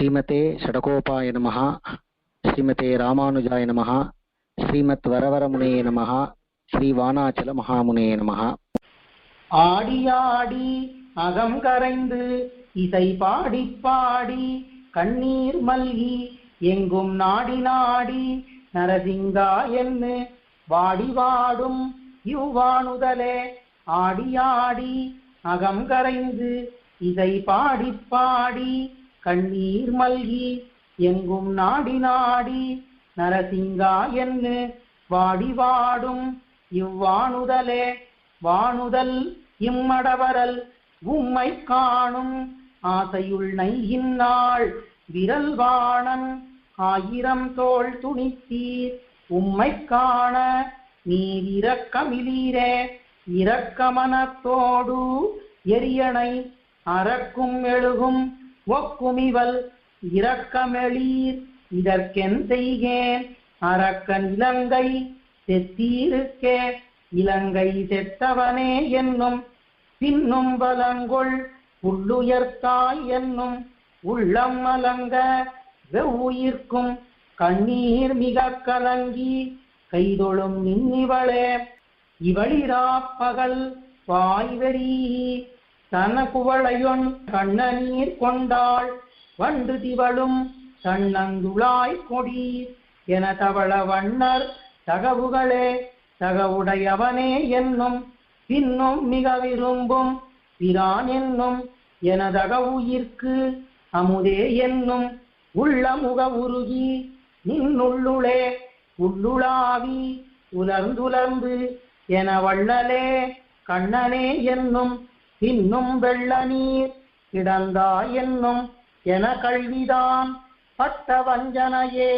ஸ்ரீமதே ஷடகோபாய நமः ஸ்ரீமதே ராமானுஜாய நமः ஸ்ரீமத் வரவரமுனே நமः ஸ்ரீ வானாச்சல மகாமுனே ஆடி ஆடி அகம் கரைந்து இசை பாடி பாடி கண்ணீர் மல்கி எங்கும் நாடி நாடி நரசிங்கா என்று வாடி வாடும் யுவானுதலே. ஆடி ஆடி அகம் கரைந்து இதை பாடி பாடி கண்ணீர் மல்கி எங்கும் நாடி நாடி நரசிங்கா என்று வாடி வாடும் இவ்வாணுதலே வாணுதல் இம்மடவரல் உம்மை காணும் ஆசையுள் நையின்னாள் விரல் வாணன் ஆயிரம் தோல் துணித்தீர் உம்மை காண நீர் இரக்கமிலீரே இரக்கமனத்தோடு எரியணை அறக்கும் எழுகும் ஒக்குமிவல் இரக்கமெளீர். இதற்கென் செய்கேன்? அரக்கன் இலங்கை செத்தீருக்கே. இலங்கை செத்தவனே என்னும் பின்னும் பலங்கொள் உள்ளுயர்த்தாய் என்னும் உள்ளம் மலங்க வெவ்வுயிர்க்கும் கண்ணீர் மிக கலங்கி கைதொழும் நின்னிவளே. இவளிராப்பகல் வாய்வெறி தன குவளையொன் கண்ணநீர் கொண்டாள் வண்டு திவளும் தன்னந்துளாய் கொடி என தவள வண்ணர் தகவுகளே தகவுடையவனே என்னும் பின்னும் மிக விரும்பும் பிரான் என்னும் எனதக உயிர்க்கு அமுதே என்னும் உள்ள முக உருகி நின்னுள்ளுளே உள்ளுளாவி உலர்ந்துலர்ந்து என வள்ளலே கண்ணனே என்னும் இன்னும் வெள்ள நீர் கிடந்தா என்னும் என கல்விதான். பட்ட வஞ்சனையே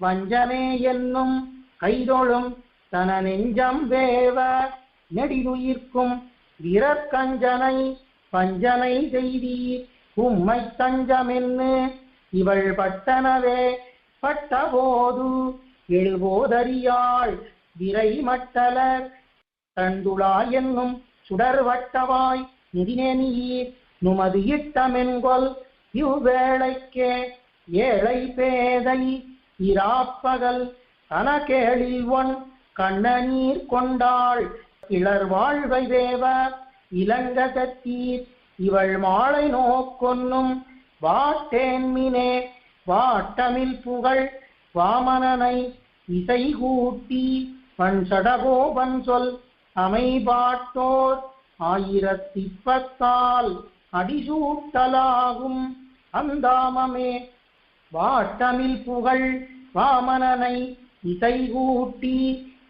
வஞ்சனே என்னும் கைதொழும் தன நெஞ்சம் வேவ நெடிதுயிர்க்கும் விரற்கஞ்சனை பஞ்சனை செய்தீர். உம்மை தஞ்சமென்னு இவள் பட்டனவே பட்டபோது எழுபோதறியாள் விரை மட்டலர் தண்டுளா என்னும் சுடர் வட்டவாய் நிதினேனியீர் நுமது இட்டமென்கொல் இவ்வேளைக்கே ஏழை பேதை இராப்பகல் கனகேளில் ஒன் கண்ணநீர் கொண்டாள் இளர் வாழ்வை வேவ இளங்க சத்தீர் இவள் மாலை நோக்கொன்னும் வாட்டேன்மினே வாட்டமில் புகழ் வாமனனை இசை கூட்டி பண் சடகோபன் சொல் அமைபாட்டோர் ஆயிரத்திப்பத்தால் அடிசூட்டலாகும் அந்தாமமே. வாட்டமில் புகழ் வாமனனை இசை கூட்டி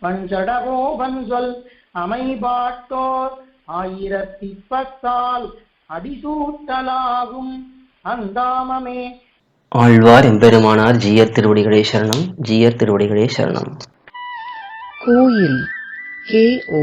பஞ்சடகோபன் சொல் அமைபாட்டோர் ஆயிரத்திப்பத்தால் அடிசூட்டலாகும் அந்தாமமே. ஆழ்வார் எம்பெருமானார் ஜீயர் திருவடிகளே சரணம் ஜீயர் திருவடிகளே சரணம். கோயில் கேஓ